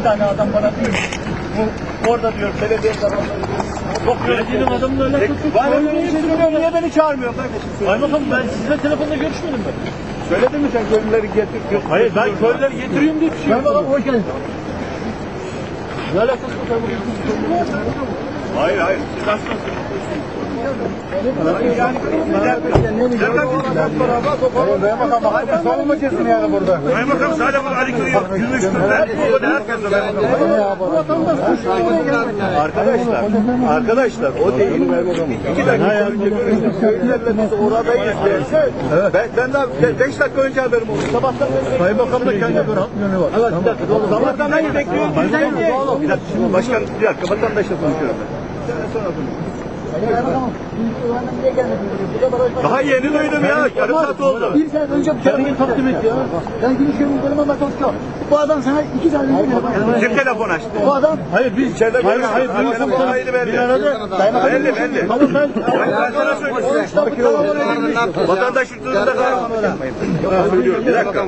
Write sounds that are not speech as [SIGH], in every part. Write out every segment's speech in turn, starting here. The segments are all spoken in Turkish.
bir tane adam bana diyor. Bu orada diyor belediye tarafından. Belediyenin adamla alakası yok. Ben öyle bir şey söylüyorum. Niye beni çağırmıyorsun kardeşim? Kaymakam ben sizinle telefonda görüşmedim ben. Söyledin mi sen köylüleri getir? getir Hayır ben köyleri getiriyorum diye bir şey yok. hoş geldin. Ne alakası var kaymakam? Hayır hayır. Siz haklısınız. Yani bir dakika. Kaymakam hadi savunmacısın yani burada. Kaymakam sadece bu Ali Köyü yok. Gümüştür. Bu da herkes de Arkadaşlar, arkadaşlar o değil. İki dakika önce görüştüm. Köylülerle biz oradayız ben, ben daha be- beş dakika önce haberim oldu. Sabahtan beri Kaymakam da göre yönü var. Evet, bir dakika. Sabahtan beri niye? Bir dakika, başkan, bir dakika, vatandaşla konuşuyorum ben. Sonra konuşuyorum. Daha yeni duydum ya. Yarım saat oldu. Bir sene önce bir Kendini takdim et ya. Ben köyünün koluma Matosko. Bu adam sana iki tane bir Kim telefon açtı? Bu adam Hayır biz İçeride hayır hayır Telefon telefon bir arada Belli belli. Tamam ben Ben sana söyleyeyim. Vatandaş huzurunda kalmayın. Söylüyorum bir dakika.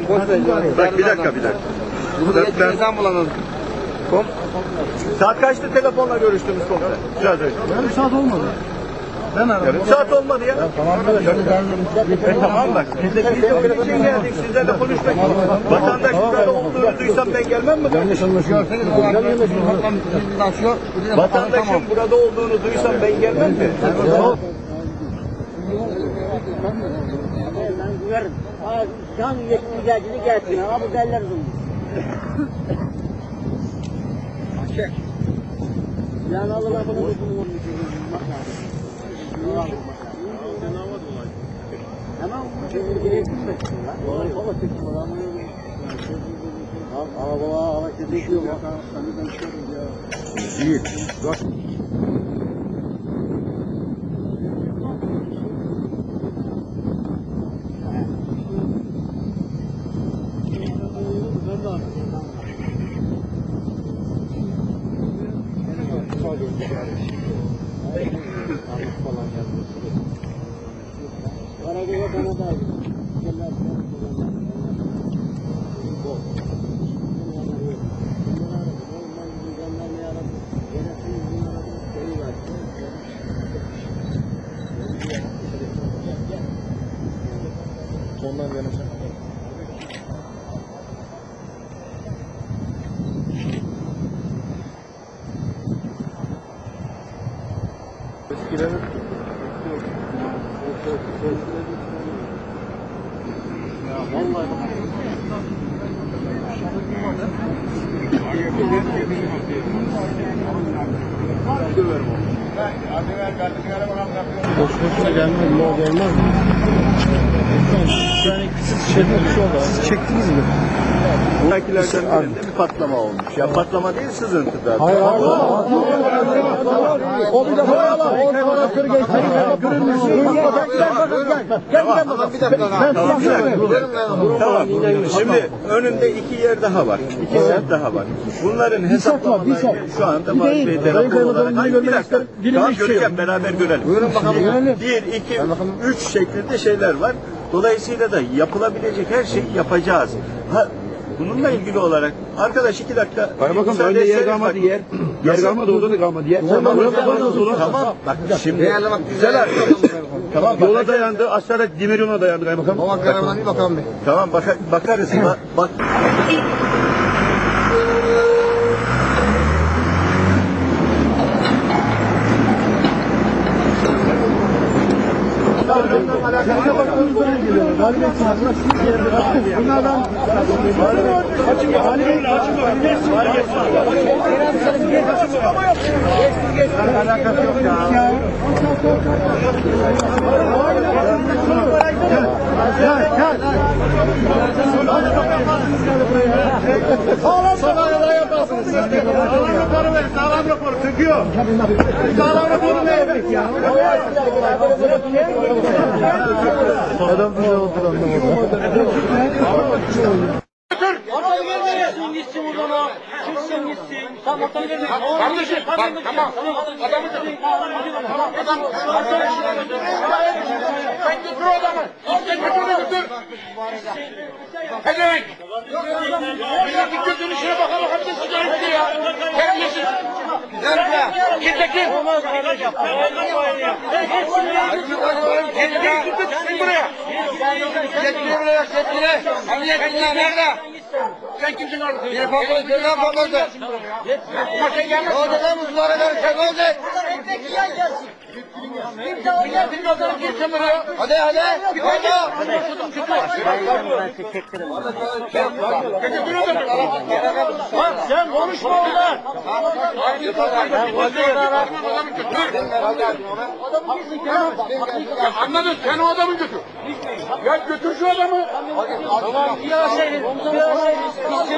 Bak bir dakika bir dakika. Ben, ben, Kom. Saat kaçta telefonla görüştünüz komiser? Biraz önce. yarım saat olmadı. Ben aradım. Yarım saat olmadı ya. Tamam E, tamam bak. Biz de biz de için geldik. Sizlerle konuşmak. Vatandaş burada olduğunu duysam ben gelmem mi? Yanlış anlaşıyor. Vatandaşın burada olduğunu duysam ben gelmem mi? Ben güverim. Ha, Can yetkili gelsin. Ha bu derler bunu. [LAUGHS] Yani Allah bunu bunu bunu Tamam. Araba hareket ediyor. Arabaya yanacak. Eskileri ya vallahi Döverim onu boş boşuna gelmez mi? O gelmez mi? Yani küçük şey bir şey oldu. Siz çektiniz mi? Buradakilerden birinde bir patlama olmuş. Ya patlama değil sızıntı da. Hayır hayır. O bir defa yalan. O taraf kır geçti. Görünmüş. Gel. Bir dakika. Tamam, bir dakika. Tamam. Şimdi önünde iki yer daha var. İki set daha var. Bunların hesaplamaları şu anda. Bir Sayın rapor olarak. bir dakika. Tamam şey göreceğim beraber görelim. Buyurun bakalım. Görelim. Bir, iki, üç şeklinde şeyler var. Dolayısıyla da yapılabilecek her şeyi yapacağız. Ha, bununla ilgili olarak arkadaş iki dakika Kaymakam müsaade önde yer etseniz kalmadı bak. yer. Yer kalmadı orada da kalmadı yer. Tamam, Orada tamam, kalmadı orada. tamam. Bak şimdi güzel Tamam, Yola dayandı, aşağıda demir yola dayandı kaymakam. bir bakalım bir. Tamam baka- bakarız. [CLEARS THROAT] Ba- bak. Bunlardan gel. Sağlam sağlam raporu ver, sağlam raporu çıkıyor. Sağlam raporu ya? Adam bir oldu Gitsin ha. Çıksın gitsin. Kardeşim bak tamam. Adamı. Tamam adam. Sen götür o adamı. Sen götür götür. Pezevenk. Milletin gözünün içine baka baka bir de sigara içiyor ya. Terbiyesiz. Git de git. Git git git buraya. Yetkili buraya. Hani yetkili nerede? Sen kimsin orada? Bir patladı, bir patladı. Ama sen gelme. Ne oldu lan bu sulara karışacak ne olacak? Hadi hadi. Bir tane daha. Sen konuşma oradan. Anladın sen o adamı götür. Ya götür şu adamı.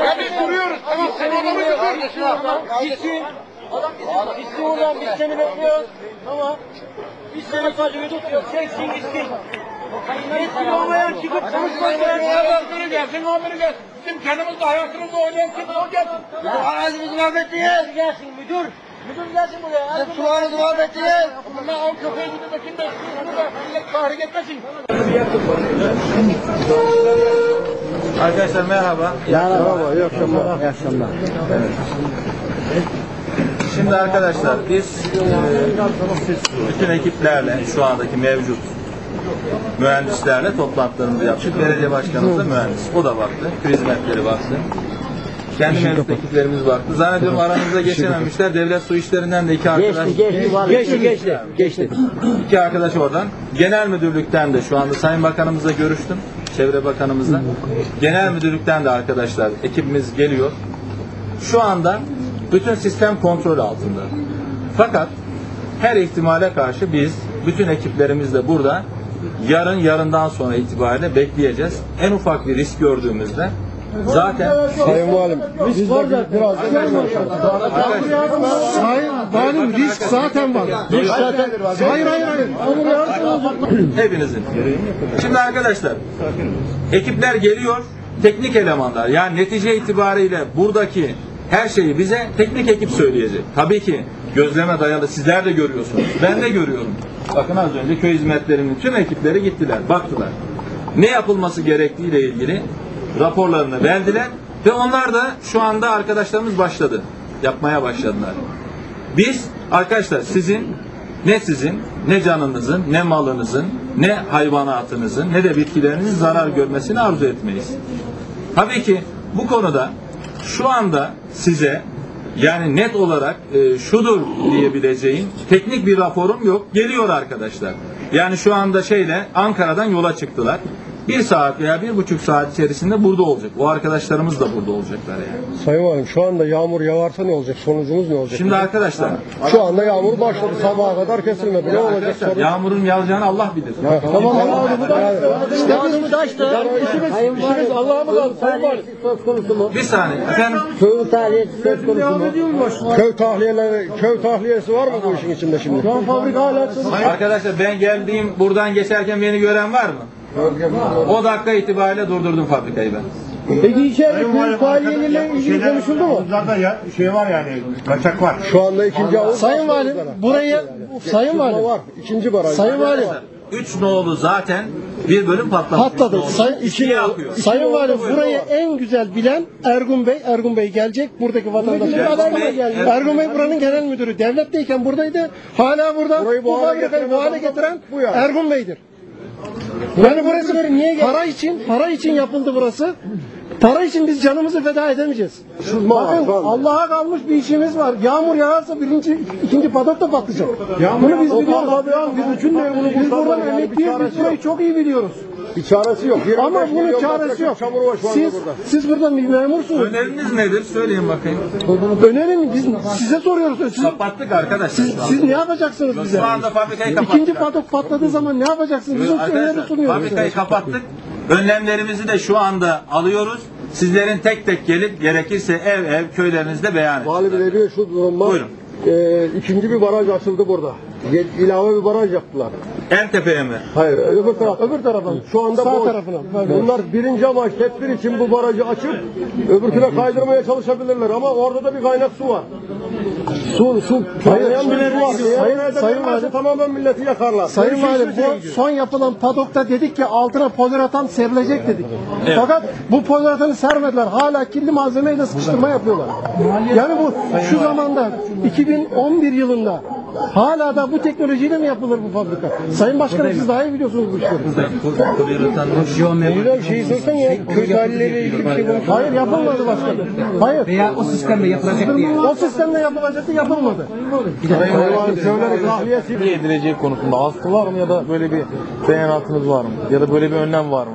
Ya biz duruyoruz. Tamam sen o adamı götür. Gitsin. Adam gitsin. Gitsin oradan biz seni bekliyoruz. Tamam. Biz seni takip tutuyoruz. Çeksin gitsin. Yetkili olmayan çıkıp konuşmayın. Haberi gelsin, haberi gelsin. Bizim canımızla hayatımızla oynayan kim o gelsin. Arazimizi mahvettiniz. Gelsin müdür. Müdür gelsin buraya. Sularınızı mahvettiniz. Bunlar av köpeği gibi de kim da millet tahrik etmesin. Arkadaşlar merhaba. Merhaba, iyi akşamlar. İyi akşamlar. Şimdi arkadaşlar biz e, bütün ekiplerle şu andaki mevcut mühendislerle toplantılarımızı yaptık. Belediye başkanımız da mühendis. O da baktı. Hizmetleri baktı. Kendi mevcut ekiplerimiz baktı. Zannediyorum aranızda geçememişler. Devlet su işlerinden de iki arkadaş. Geçti, geçti. Geçti. İki arkadaş oradan. Genel müdürlükten de şu anda Sayın Bakanımızla görüştüm. Çevre Bakanımızla. Genel müdürlükten de arkadaşlar ekibimiz geliyor. Şu anda bütün sistem kontrol altında. Fakat her ihtimale karşı biz bütün ekiplerimizle burada yarın yarından sonra itibariyle bekleyeceğiz. En ufak bir risk gördüğümüzde zaten Sayın Valim, biz de biraz Sayın Valim risk zaten var. Risk zaten. Hayır hayır hayır. Hepinizin. Şimdi arkadaşlar ekipler geliyor teknik elemanlar yani netice itibariyle buradaki her şeyi bize teknik ekip söyleyecek. Tabii ki gözleme dayalı sizler de görüyorsunuz. Ben de görüyorum. Bakın az önce köy hizmetlerinin tüm ekipleri gittiler, baktılar. Ne yapılması gerektiğiyle ilgili raporlarını verdiler ve onlar da şu anda arkadaşlarımız başladı. Yapmaya başladılar. Biz arkadaşlar sizin ne sizin, ne canınızın, ne malınızın, ne hayvanatınızın, ne de bitkilerinizin zarar görmesini arzu etmeyiz. Tabii ki bu konuda şu anda size yani net olarak e, şudur diyebileceğim teknik bir raporum yok. Geliyor arkadaşlar. Yani şu anda şeyle Ankara'dan yola çıktılar. Bir saat veya bir buçuk saat içerisinde burada olacak. O arkadaşlarımız da burada olacaklar yani. Sayın Valim şu anda yağmur yağarsa ne olacak? Sonucumuz ne olacak? Şimdi arkadaşlar Şu anda yağmur başladı. Sabaha kadar kesilmedi. Ne olacak sorun? yağmurun yağacağını Allah bilir. Tamam Allah'ım bu da işte bizim taştı. İşimiz, işimiz Allah'a mı kaldı Sayın Valim? söz konusu mu? Bir saniye efendim. Köyün tahliyesi söz konusu mu? Köy tahliyeleri, köy tahliyesi var mı bu işin içinde şimdi? Şu an fabrika hala Arkadaşlar ben geldiğim buradan geçerken beni gören var mı? O dakika itibariyle durdurdum fabrikayı ben. Peki içeride köy tahliyelerle ilgili konuşuldu mu? Bunlarda ya, şey var yani, kaçak var. Şu anda ikinci avı Sayın Valim buraya Sayın Valim var. İkinci baraj. Sayın Valim Üç nolu zaten bir bölüm patlamış. patladı. Sayın İkiye akıyor. Sayın Valim burayı en güzel bilen Ergun Bey. Ergun Bey gelecek. Buradaki vatandaşlar. Ergun Bey, Ergun- Ergun Bey buranın genel müdürü. Devletteyken buradaydı. Hala burada bu fabrikayı bu hale getiren Ergun Bey'dir. Yani burası niye para için, para için yapıldı burası. Para için biz canımızı feda edemeyeceğiz. Bakın Allah'a kalmış bir işimiz var. Yağmur yağarsa birinci, ikinci padak da patlayacak. Bunu biz biliyoruz. Biz bütün de bunu biz buradan emekliyiz. Biz burayı çok iyi biliyoruz. Bir çaresi yok. Ama bunun çaresi yok. Siz, burada. siz burada bir memursunuz. Öneriniz nedir? Söyleyin bakayım. Önerin biz size soruyoruz. Siz, Kapattık arkadaşlar anda. siz ne yapacaksınız bize? Şu anda fabrikayı kapattık. İkinci patok patladığı zaman ne yapacaksınız? Bizim öneri sunuyoruz. fabrikayı kapattık. Önlemlerimizi de şu anda alıyoruz. Sizlerin tek tek gelip gerekirse ev ev köylerinizde beyan edin. Vali Belediye şu durumda Buyurun. e, ikinci bir baraj açıldı burada. İlave bir baraj yaptılar. En tepeye mi? Hayır öbür taraf. Öbür tarafın. Şu anda Sağ boş. tarafına. Böyle. Bunlar birinci amaç tedbir için bu barajı açıp öbürküne kaydırmaya çalışabilirler ama orada da bir kaynak su var. Su, su, kaynayan bir su var. Sayın- Sayın, Sayın Valim- tamamen milleti yakarlar. Sayın Böyle Valim şey bu gidiyor. son yapılan padokta dedik ki altına poliratan serilecek dedik. Fakat bu poliratanı sermediler. Hala kirli malzemeyle sıkıştırma yapıyorlar. Yani bu şu zamanda 2011 yılında hala da bu teknolojiyle mi yapılır bu fabrika? Sayın Başkanım siz daha iyi biliyorsunuz bu işleri. Öyle bir şey sorsan ya. Köy halleriyle ilgili bir şey konuşuyor. Hayır yapılmadı başkanım. Hayır. Veya o sistemle yapılacak diye. O sistemle yapılacaktı yapılmadı. Sayın Valim köylerin tahliyesi edileceği konusunda askı var mı ya da böyle bir beyanatınız var mı? Ya da böyle bir önlem var mı?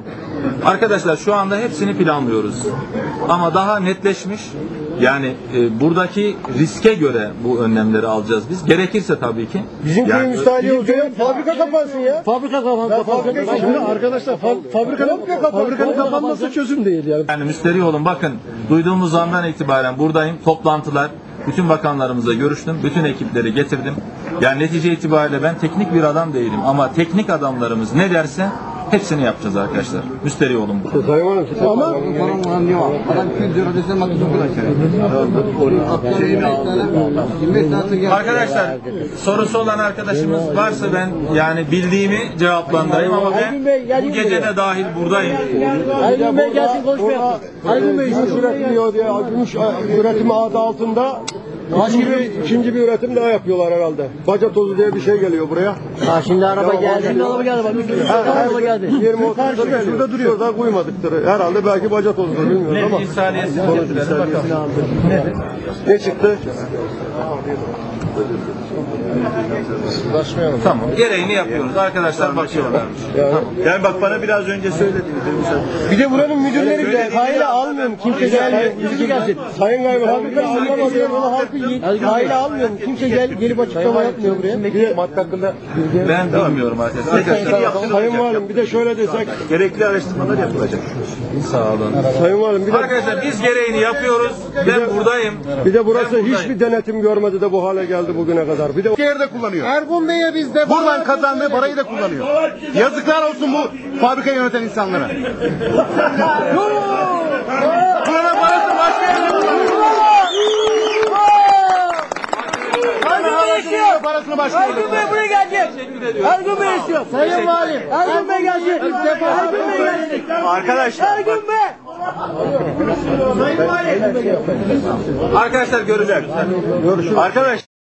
Arkadaşlar şu anda hepsini planlıyoruz. Ama daha netleşmiş yani e, buradaki riske göre bu önlemleri alacağız biz. Gerekirse tabii ki. Bizim köy Yani- müstahili olsa ya fabrika kapansın ya. Fabrika kapansın. Şimdi arkadaşlar fa- fabrikanın, fabrikanın kapanması çözüm değil yani. Yani müsterih olun bakın duyduğumuz andan itibaren buradayım. Toplantılar, bütün bakanlarımızla görüştüm. Bütün ekipleri getirdim. Yani netice itibariyle ben teknik bir adam değilim ama teknik adamlarımız ne derse hepsini yapacağız arkadaşlar. Müsterih olun burada. Ama Adam 200 lira dese makine bırakacak. Arkadaşlar sorusu olan arkadaşımız varsa ben yani bildiğimi cevaplandırayım ama ben bu gece de dahil buradayım. Aydın Bey gelsin konuşma yapsın. Aydın Bey diye gümüş üretimi adı altında ikinci bir, ikinci bir üretim daha yapıyorlar herhalde. Baca tozu diye bir şey geliyor buraya. Ha şimdi araba geldi. Şimdi araba geldi bak. Araba geldi. 20 30 geliyor. Şurada duruyor. Şurada kuymadıktır. Herhalde belki baca tozudur bilmiyorum ama. Ne bakalım. Ne çıktı? Tamam. Gereğini yapıyoruz. Arkadaşlar bakıyorlarmış. Yani bak bana biraz önce söylediğiniz Bir de buranın müdürleri bile kayla almıyor. Kimse gelmiyor. Yüzü gelsin. Sayın Kaymakam. Anlamadı. Bunu halkı kayla almıyor. Kimse gel, gelip açıklama yapmıyor buraya. Bir de madde hakkında Ben bilmiyorum arkadaşlar. Sayın Valim bir de şöyle desek. gerekli araştırmalar yapılacak. Sağ olun. Sayın Valim bir de Arkadaşlar biz gereğini yapıyoruz. Ben buradayım. bir de burası hiçbir denetim görmedi de bu hale geldi bugüne kadar. Bir de yerde kullanıyor. Ergun Bey'e biz de Buradan kazandığı parayı da kullanıyor. Yazıklar olsun bu fabrika yöneten insanlara parasını başka yerde kullanıyor. Ergun Bey istiyor. Parasını başka yerde kullanıyor. buraya gelecek. Ergun Bey istiyor. Sayın Valim. Ergun Bey gelecek. Ergun Bey gelecek. Arkadaşlar Ergun Bey. Arkadaşlar görüşürüz. Arkadaşlar